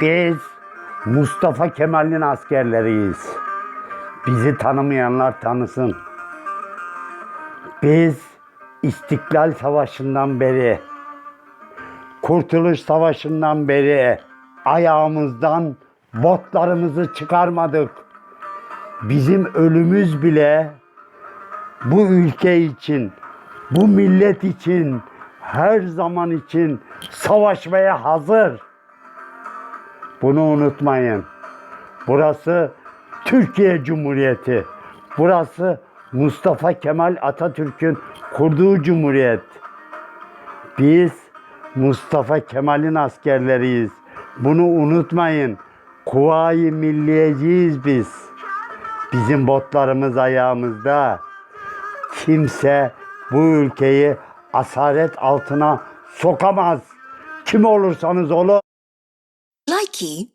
Biz Mustafa Kemal'in askerleriyiz. Bizi tanımayanlar tanısın. Biz İstiklal Savaşı'ndan beri, Kurtuluş Savaşı'ndan beri ayağımızdan botlarımızı çıkarmadık. Bizim ölümüz bile bu ülke için, bu millet için, her zaman için savaşmaya hazır. Bunu unutmayın. Burası Türkiye Cumhuriyeti. Burası Mustafa Kemal Atatürk'ün kurduğu cumhuriyet. Biz Mustafa Kemal'in askerleriyiz. Bunu unutmayın. Kuvayi milliyeciyiz biz. Bizim botlarımız ayağımızda. Kimse bu ülkeyi asaret altına sokamaz. Kim olursanız olun. like